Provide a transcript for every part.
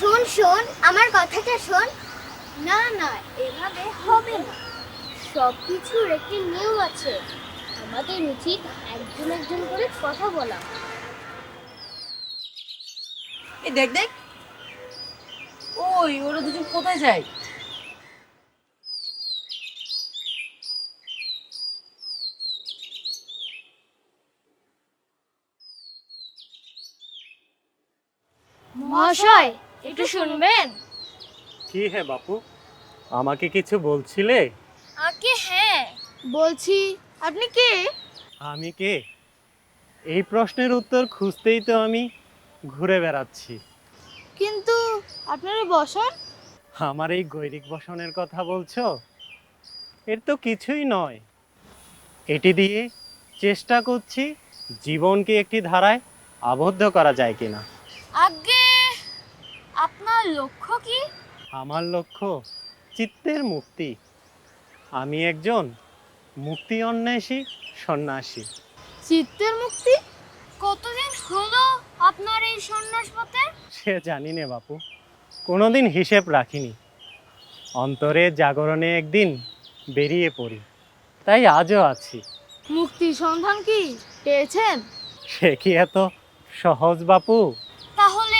শোন শোন আমার কথাটা শোন। না না এভাবে হবে না। সব কিছুর একটি নিয়ম আছে। আমাদের উচিত একজন একজন করে কথা বলা। এই দেখ দেখ। ওই ওরা দুজন কোথায় যায়? মহাশয় একটু শুনবেন? কি হে বাপু? আমাকে কিছু বলছিলে? আগে হ্যাঁ বলছি আপনি কে? আমি কে? এই প্রশ্নের উত্তর খুঁজতেই তো আমি ঘুরে বেড়াচ্ছি। কিন্তু আপনারা বসন। আমার এই গৈরিক বসনের কথা বলছো? এর তো কিছুই নয়। এটি দিয়ে চেষ্টা করছি জীবনকে একটি ধারায় আবদ্ধ করা যায় কিনা। আগে আপনার লক্ষ্য কি? আমার লক্ষ্য চিত্তের মুক্তি। আমি একজন মুক্তি অন্বেষী সন্ন্যাসী। চিত্তের মুক্তি? কতদিন হলো আপনার এই সন্ন্যাস পথে? সে জানি নে বাপু কোনোদিন হিসেব রাখিনি। অন্তরে জাগরণে একদিন বেরিয়ে পড়ি। তাই আজও আছি। মুক্তি সন্ধান কি পেয়েছেন? সে কি এত সহজ বাপু? তাহলে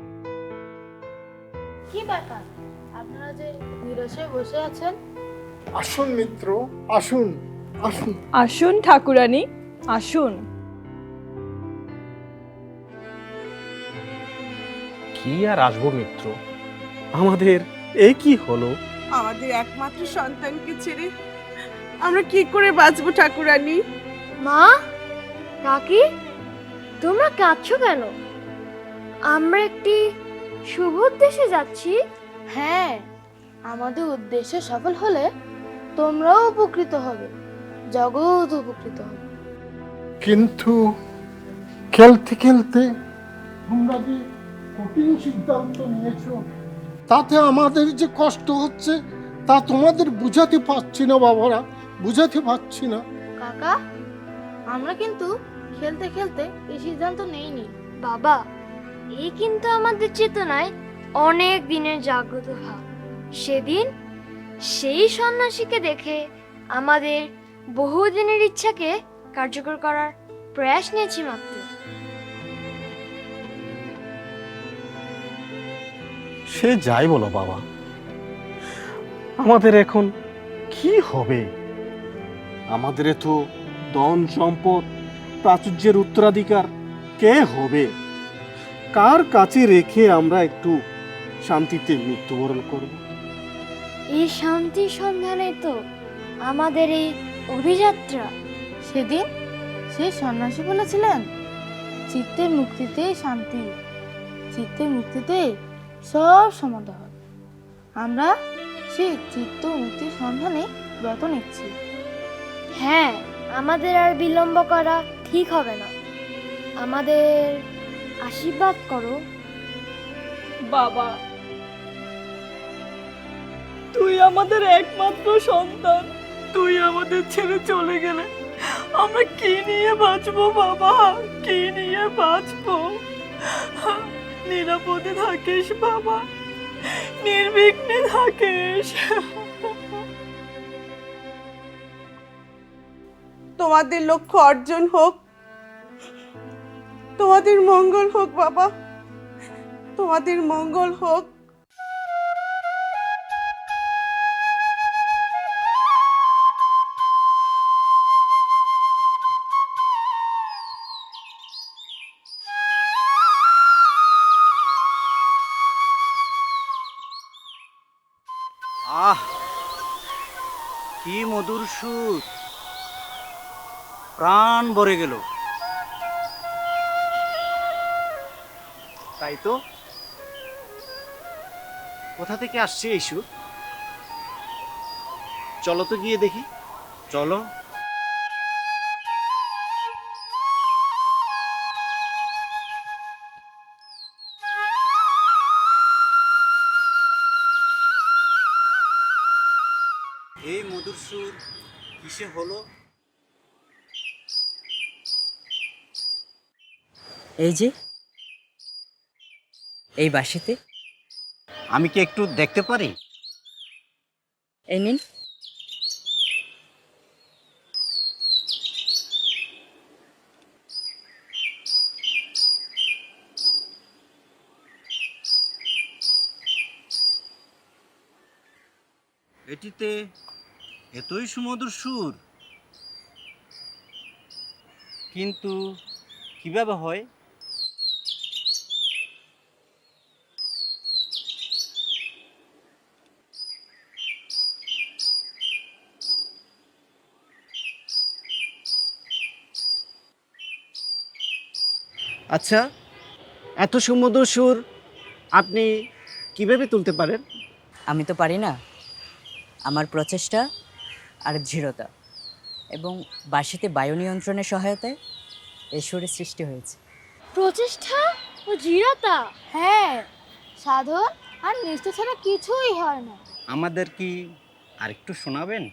কি ব্যাপার? আপনারা যে নিরসে বসে আছেন? আসুন মিত্র আসুন আসুন। আসুন ঠাকুরানী আসুন। কি আর আসব মিত্র? আমাদের এ কি হলো? আমাদের একমাত্র সন্তানকে ছেড়ে আমরা কি করে বাঁচবো ঠাকুরানী? মা কাকি তোমরা কাঁদছো কেন? আমরা একটি শুভ উদ্দেশ্যে যাচ্ছি। হ্যাঁ আমাদের উদ্দেশ্য সফল হলে তোমরাও উপকৃত হবে জগৎ উপকৃত হবে। কিন্তু খেলতে খেলতে তোমরা যে কঠিন সিদ্ধান্ত নিয়েছো তাতে আমাদের যে কষ্ট হচ্ছে তা তোমাদের বুঝাতে পারছি না বাবারা বুঝাতে পারছি না। কাকা আমরা কিন্তু খেলতে খেলতে এই সিদ্ধান্ত নেইনি। বাবা এই কিন্তু আমাদের চেতনায় অনেক দিনের জাগ্রত ভাব। সেদিন সেই সন্ন্যাসীকে দেখে আমাদের বহুদিনের ইচ্ছাকে কার্যকর করার প্রয়াস নিয়েছি মাত্র। সে যাই বলো বাবা। আমাদের এখন কি হবে? আমাদের তো ধন সম্পদ, প্রাচুর্যের উত্তরাধিকার কে হবে? কার কাছে রেখে আমরা একটু শান্তিতে মৃত্যুবরণ করব? এই শান্তি সন্ধানে তো আমাদের এই অভিযাত্রা। সেদিন সেই সন্ন্যাসী বলেছিলেন চিত্তের মুক্তিতেই শান্তি চিত্তের মুক্তিতেই সব সমাধান হয় আমরা সেই চিত্ত মুক্তির সন্ধানে ব্রত নিচ্ছি। হ্যাঁ আমাদের আর বিলম্ব করা ঠিক হবে না। আমাদের আশীর্বাদ করো। বাবা তুই আমাদের একমাত্র সন্তান। তুই আমাদের ছেড়ে চলে গেলে আমরা কি নিয়ে বাঁচবো বাবা? কি নিয়ে বাঁচবো? নিরাপদে থাকিস বাবা। নির্বিঘ্নে থাকিস। তোমাদের লক্ষ্য অর্জন হোক তোমাদের মঙ্গল হোক বাবা। তোমাদের মঙ্গল হোক। আহ কি মধুর সুর। প্রাণ ভরে গেল। তাই তো? কোথা থেকে আসছে এই সুর? চলো তো গিয়ে দেখি। চলো। এই মধুর সুর কিসে হলো? এই যে এই বাসিতে? আমি কি একটু দেখতে পারি? এই নিন। এটিতে এতই সুমধুর সুর। কিন্তু কীভাবে হয়? আচ্ছা এত সুমধুর সুর আপনি কীভাবে তুলতে পারেন? আমি তো পারি না। আমার প্রচেষ্টা আর দৃঢ়তা এবং বাসিতে বায়ু নিয়ন্ত্রণের সহায়তায় এই সুরের সৃষ্টি হয়েছে। প্রচেষ্টা ও দৃঢ়তা? হ্যাঁ সাধন আর নিষ্ঠা ছাড়া কিছুই হয় না। আমাদের কি আরেকটু শোনাবেন?